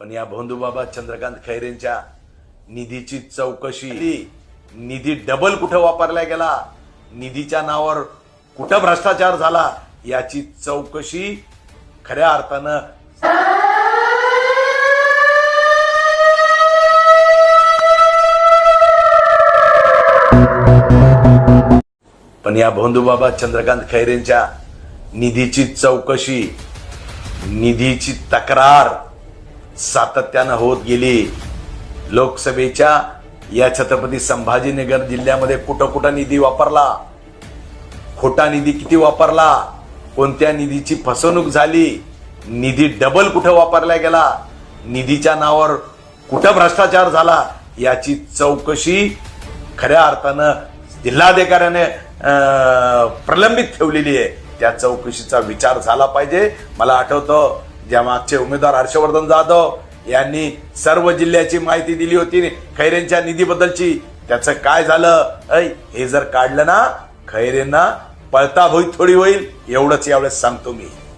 पण या भोंदूबाबा चंद्रकांत खैरेंच्या निधीची चौकशी निधी डबल कुठं वापरला गेला? निधीच्या नावावर कुठं भ्रष्टाचार झाला? याची चौकशी खऱ्या अर्थानं पण या भोंदूबाबा चंद्रकांत खैरेंच्या निधीची चौकशी निधीची तक्रार सातत्यानं होत गेली. लोकसभेच्या या छत्रपती संभाजीनगर जिल्ह्यामध्ये कुठं कुठं निधी वापरला? खोटा निधी किती वापरला? कोणत्या निधीची फसवणूक झाली? निधी डबल कुठं वापरला गेला? निधीच्या नावावर कुठं भ्रष्टाचार झाला? याची चौकशी खऱ्या अर्थानं जिल्हाधिकाऱ्याने प्रलंबित ठेवलेली आहे. त्या चौकशीचा विचार झाला पाहिजे. मला आठवतं ज्या मागचे उमेदवार हर्षवर्धन जाधव यांनी सर्व जिल्ह्याची माहिती दिली होती. खैरेंच्या निधीबद्दलची. त्याचं काय झालं? ऐ हे जर काढलं ना खैरेंना पळता भोईत थोडी होईल. एवढंच यावेळेस सांगतो मी.